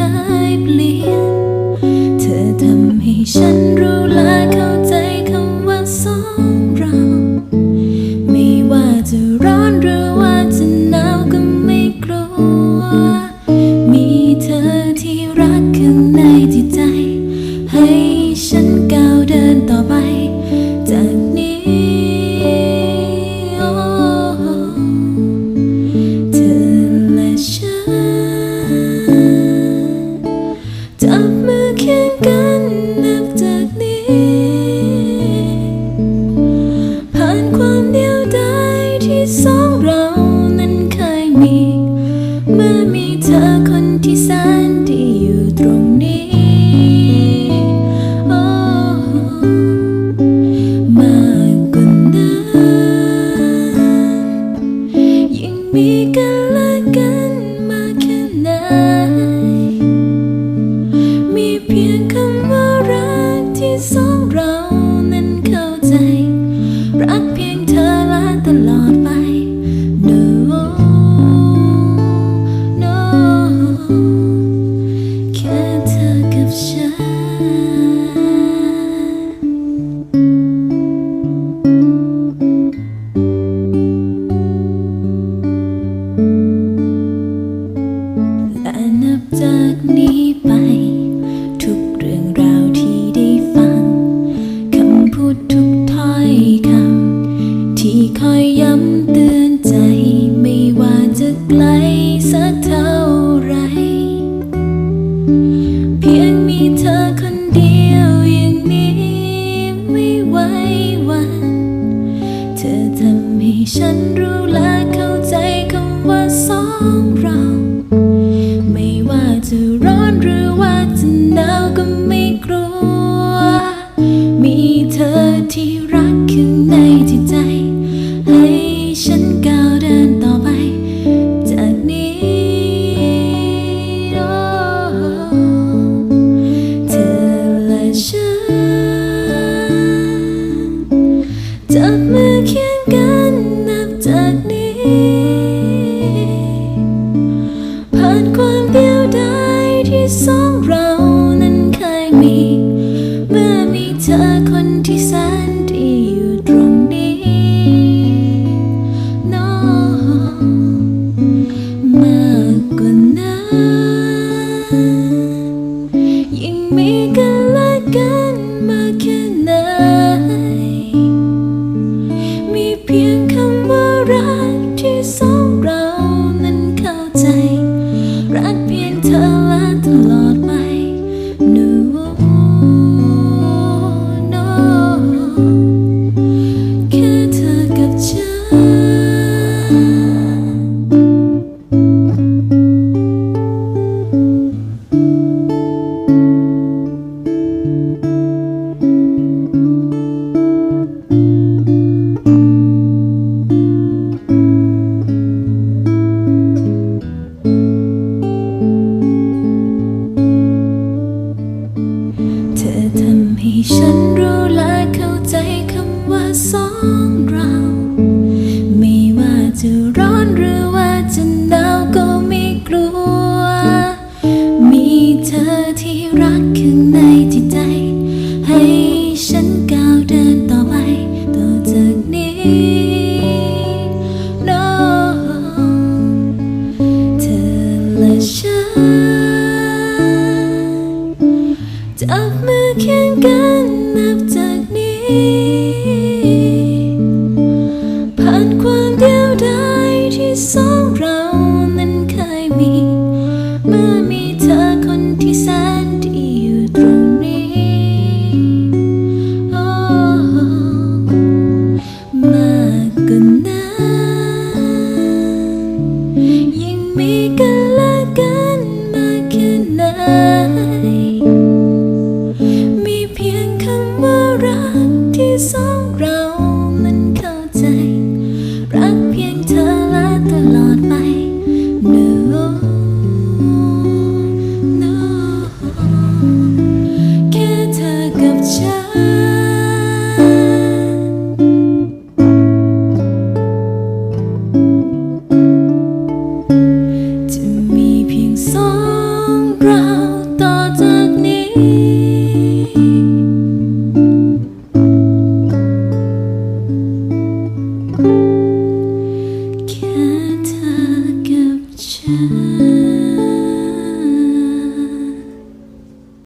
เยเปลี่ยน เธอทำให้ฉันรู้ ที่สันดีอยู่ตรงนี้ โอ้มากกาดยิ่งมีกันและ จากนี้ไป ทุกเรื่องราวที่ได้ฟังคำพูดทุกถ้อยคำที่คอยย้ำเตือนใจ ไม่ว่าจะไกลสักเท่าไร เพียงมีเธอคนเดียวอย่างนี้ไม่ไหววัน เธอทำให้ฉันรู้แล้ว ในจิตใจ ให้ฉันก้าวเดินต่อไป ต่อจากนี้ no เธอและฉันจะ